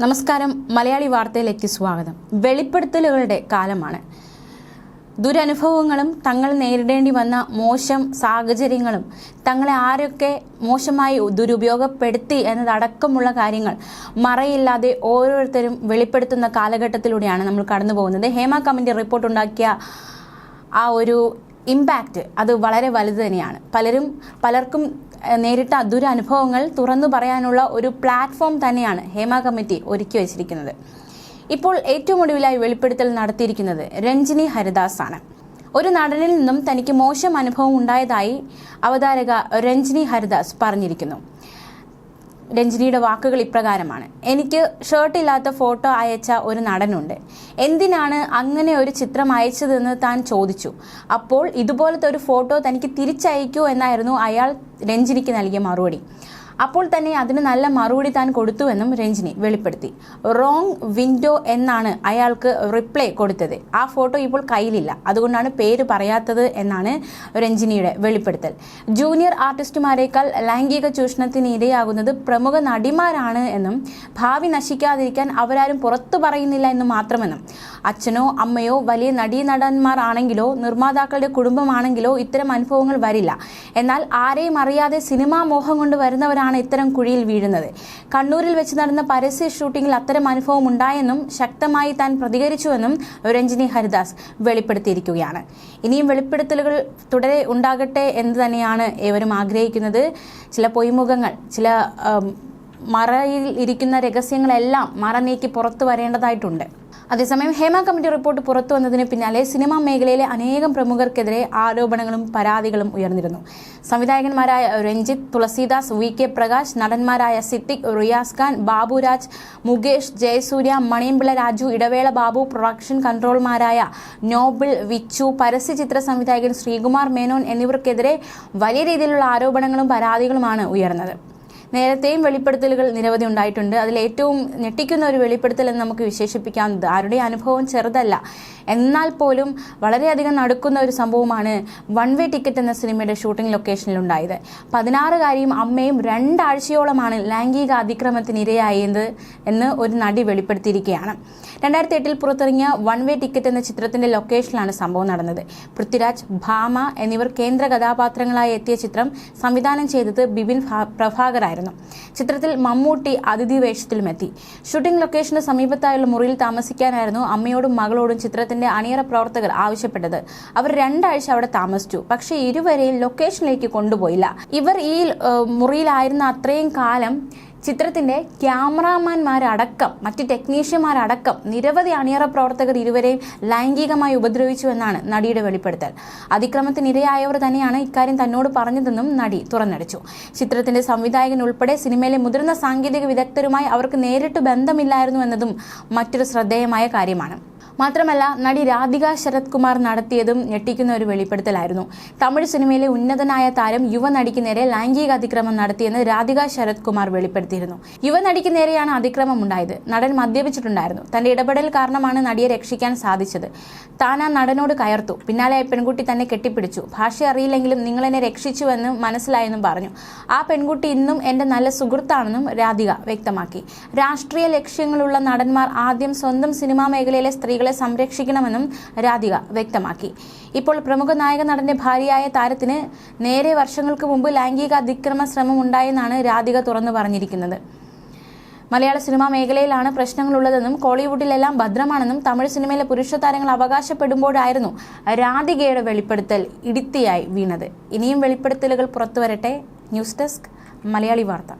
നമസ്കാരം. മലയാളി വാർത്തയിലേക്ക് സ്വാഗതം. വെളിപ്പെടുത്തലുകളുടെ കാലമാണ്. ദുരനുഭവങ്ങളും തങ്ങൾ നേരിടേണ്ടി വന്ന മോശം സാഹചര്യങ്ങളും തങ്ങളെ ആരൊക്കെ മോശമായി ദുരുപയോഗപ്പെടുത്തി എന്നതടക്കമുള്ള കാര്യങ്ങൾ മറയില്ലാതെ ഓരോരുത്തരും വെളിപ്പെടുത്തുന്ന കാലഘട്ടത്തിലൂടെയാണ് നമ്മൾ കടന്നു പോകുന്നത് ഹേമ കമ്മിന്റെ റിപ്പോർട്ട് ഉണ്ടാക്കിയ ആ ഒരു ഇമ്പാക്റ്റ് അത് വളരെ വലുത് തന്നെയാണ്. പലരും പലർക്കും നേരിട്ട ദുരനുഭവങ്ങൾ തുറന്നു പറയാനുള്ള ഒരു പ്ലാറ്റ്ഫോം തന്നെയാണ് ഹേമ കമ്മിറ്റി ഒരുക്കി വച്ചിരിക്കുന്നത്. ഇപ്പോൾ ഏറ്റവും ഒടുവിലായി വെളിപ്പെടുത്തൽ നടത്തിയിരിക്കുന്നത് രഞ്ജിനി ഹരിദാസ് ആണ് ഒരു നടനിൽ നിന്നും തനിക്ക് മോശം അനുഭവം ഉണ്ടായതായി അവതാരക രഞ്ജിനി ഹരിദാസ് പറഞ്ഞിരിക്കുന്നു. രഞ്ജിനിയുടെ വാക്കുകൾ ഇപ്രകാരമാണ്. എനിക്ക് ഷർട്ട് ഇല്ലാത്ത ഫോട്ടോ അയച്ച ഒരു നടനുണ്ട്. എന്തിനാണ് അങ്ങനെ ഒരു ചിത്രം അയച്ചതെന്ന് താൻ ചോദിച്ചു. അപ്പോൾ ഇതുപോലത്തെ ഒരു ഫോട്ടോ തനിക്ക് തിരിച്ചയക്കൂ എന്നായിരുന്നു അയാൾ രഞ്ജിനിക്ക് നൽകിയ മറുപടി. അപ്പോൾ തന്നെ അതിന് നല്ല മറുപടി താൻ കൊടുത്തുവെന്നും രഞ്ജിനി വെളിപ്പെടുത്തി. റോങ് വിൻഡോ എന്നാണ് അയാൾക്ക് റിപ്ലൈ കൊടുത്തത്. ആ ഫോട്ടോ ഇപ്പോൾ കയ്യിലില്ല. അതുകൊണ്ടാണ് പേര് പറയാത്തത് എന്നാണ് രഞ്ജിനിയുടെ വെളിപ്പെടുത്തൽ. ജൂനിയർ ആർട്ടിസ്റ്റുമാരെക്കാൾ ലൈംഗിക ചൂഷണത്തിന് ഇരയാകുന്നത് പ്രമുഖ നടിമാരാണ് എന്നും ഭാവി നശിക്കാതിരിക്കാൻ അവരാരും പുറത്തു പറയുന്നില്ല എന്ന് മാത്രമെന്നും. അച്ഛനോ അമ്മയോ വലിയ നടീനടന്മാർ ആണെങ്കിലോ നിർമ്മാതാക്കളുടെ കുടുംബമാണെങ്കിലോ ഇത്തരം അനുഭവങ്ങൾ വരില്ല. എന്നാൽ ആരെയും അറിയാതെ സിനിമാ മോഹം കൊണ്ട് വരുന്നവരാണ് ഇത്തരം കുഴിയിൽ വീഴുന്നത്. കണ്ണൂരിൽ വെച്ച് നടന്ന പരസ്യ ഷൂട്ടിംഗിൽ അത്തരം അനുഭവം ഉണ്ടായെന്നും ശക്തമായി താൻ പ്രതികരിച്ചുവെന്നും രഞ്ജിനി ഹരിദാസ് വെളിപ്പെടുത്തിയിരിക്കുകയാണ്. ഇനിയും വെളിപ്പെടുത്തലുകൾ തുടരെ ഉണ്ടാകട്ടെ എന്ന് തന്നെയാണ് ഏവരും ആഗ്രഹിക്കുന്നത്. ചില പൊയ്മുഖങ്ങൾ ചില മറയിൽ ഇരിക്കുന്ന രഹസ്യങ്ങളെല്ലാം മറ നീക്കി പുറത്തു വരേണ്ടതായിട്ടുണ്ട്. അതേസമയം ഹേമ കമ്മിറ്റി റിപ്പോർട്ട് പുറത്തു വന്നതിന് പിന്നാലെ സിനിമാ മേഖലയിലെ അനേകം പ്രമുഖർക്കെതിരെ ആരോപണങ്ങളും പരാതികളും ഉയർന്നിരുന്നു. സംവിധായകന്മാരായ രഞ്ജിത്ത് തുളസീദാസ് വി കെ പ്രകാശ് നടന്മാരായ സിദ്ദിഖ് റിയാസ് ഖാൻ ബാബുരാജ് മുകേഷ് ജയസൂര്യ മണിയമ്പിള്ള രാജു ഇടവേള ബാബു പ്രൊഡക്ഷൻ കൺട്രോൾമാരായ നോബിൾ വിച്ചു പരസ്യചിത്ര സംവിധായകൻ ശ്രീകുമാർ മേനോൻ എന്നിവർക്കെതിരെ വലിയ രീതിയിലുള്ള ആരോപണങ്ങളും പരാതികളുമാണ് ഉയർന്നത്. നേരത്തെയും വെളിപ്പെടുത്തലുകൾ നിരവധി ഉണ്ടായിട്ടുണ്ട്. അതിൽ ഏറ്റവും ഞെട്ടിക്കുന്ന ഒരു വെളിപ്പെടുത്തൽ എന്ന് നമുക്ക് വിശേഷിപ്പിക്കാവുന്നത് ആരുടെ അനുഭവം? ചെറുതല്ല. എന്നാൽ പോലും വളരെയധികം നടക്കുന്ന ഒരു സംഭവമാണ് വൺ വേ ടിക്കറ്റ് എന്ന സിനിമയുടെ ഷൂട്ടിംഗ് ലൊക്കേഷനിൽ ഉണ്ടായത്. പതിനാറുകാരിയും അമ്മയും രണ്ടാഴ്ചയോളമാണ് ലൈംഗിക അതിക്രമത്തിന് ഇരയായത് എന്ന് ഒരു നടി വെളിപ്പെടുത്തിയിരിക്കുകയാണ്. രണ്ടായിരത്തി എട്ടിൽ പുറത്തിറങ്ങിയ വൺ വേ ടിക്കറ്റ് എന്ന ചിത്രത്തിന്റെ ലൊക്കേഷനിലാണ് സംഭവം നടന്നത്. പൃഥ്വിരാജ് ഭാമ എന്നിവർ കേന്ദ്ര കഥാപാത്രങ്ങളായി എത്തിയ ചിത്രം സംവിധാനം ചെയ്തത് ബിപിൻ പ്രഭാകറായിരുന്നു ചിത്രത്തിൽ മമ്മൂട്ടി അതിഥി വേഷത്തിലും എത്തി ഷൂട്ടിംഗ് ലൊക്കേഷന് സമീപത്തായുള്ള മുറിയിൽ താമസിക്കാനായിരുന്നു അമ്മയോടും മകളോടും ചിത്രത്തിന്റെ അണിയറ പ്രവർത്തകർ ആവശ്യപ്പെട്ടത്. അവർ രണ്ടാഴ്ച അവിടെ താമസിച്ചു. പക്ഷേ ഇരുവരെയും ലൊക്കേഷനിലേക്ക് കൊണ്ടുപോയില്ല. ഇവർ ഈ മുറിയിലായിരുന്ന അത്രയും കാലം ചിത്രത്തിന്റെ ക്യാമറാമാൻമാരടക്കം മറ്റ് ടെക്നീഷ്യന്മാരടക്കം നിരവധി അണിയറ പ്രവർത്തകർ ഇരുവരെയും ലൈംഗികമായി ഉപദ്രവിച്ചു എന്നാണ് നടിയുടെ വെളിപ്പെടുത്തൽ. അതിക്രമത്തിനിരയായവർ തന്നെയാണ് ഇക്കാര്യം തന്നോട് പറഞ്ഞതെന്നും നടി തുറന്നടിച്ചു. ചിത്രത്തിന്റെ സംവിധായകൻ ഉൾപ്പെടെ സിനിമയിലെ മുതിർന്ന സാങ്കേതിക വിദഗ്ധരുമായി അവർക്ക് നേരിട്ട് ബന്ധമില്ലായിരുന്നു എന്നതും മറ്റൊരു ശ്രദ്ധേയമായ കാര്യമാണ്. മാത്രമല്ല നടി രാധിക ശരത് കുമാർ നടത്തിയതും ഞെട്ടിക്കുന്ന ഒരു വെളിപ്പെടുത്തലായിരുന്നു. തമിഴ് സിനിമയിലെ ഉന്നതനായ താരം യുവനടിക്ക് നേരെ ലൈംഗിക അതിക്രമം നടത്തിയെന്ന് രാധിക ശരത് കുമാർ വെളിപ്പെടുത്തിയിരുന്നു. യുവനടിക്ക് നേരെയാണ് അതിക്രമം ഉണ്ടായത്. നടൻ മദ്യപിച്ചിട്ടുണ്ടായിരുന്നു. തന്റെ ഇടപെടൽ കാരണമാണ് നടിയെ രക്ഷിക്കാൻ സാധിച്ചത്. താൻ ആ നടനോട് കയർത്തു. പിന്നാലെ പെൺകുട്ടി തന്നെ കെട്ടിപ്പിടിച്ചു. ഭാഷ അറിയില്ലെങ്കിലും നിങ്ങൾ എന്നെ രക്ഷിച്ചുവെന്ന് മനസ്സിലായെന്നും പറഞ്ഞു. ആ പെൺകുട്ടി ഇന്നും എന്റെ നല്ല സുഹൃത്താണെന്നും രാധിക വ്യക്തമാക്കി. രാഷ്ട്രീയ ലക്ഷ്യങ്ങളുള്ള നടന്മാർ ആദ്യം സ്വന്തം സിനിമാ മേഖലയിലെ സ്ത്രീകളെ സംരക്ഷിക്കണമെന്നും രാധിക വ്യക്തമാക്കി. ഇപ്പോൾ പ്രമുഖ നായക നടന്റെ ഭാര്യയായ താരത്തിന് നേരെ വർഷങ്ങൾക്ക് മുമ്പ് ലൈംഗിക അതിക്രമ ശ്രമം ഉണ്ടായെന്നാണ് രാധിക തുറന്നു പറഞ്ഞിരിക്കുന്നത്. മലയാള സിനിമാ മേഖലയിലാണ് പ്രശ്നങ്ങളുള്ളതെന്നും കോളിവുഡിലെല്ലാം ഭദ്രമാണെന്നും തമിഴ് സിനിമയിലെ പുരുഷ താരങ്ങൾ അവകാശപ്പെടുമ്പോഴായിരുന്നു രാധികയുടെ വെളിപ്പെടുത്തൽ ഇടിത്തിയായി വീണത്. ഇനിയും വെളിപ്പെടുത്തലുകൾ പുറത്തുവരട്ടെ. ന്യൂസ് ഡെസ്ക് മലയാളി വാർത്ത.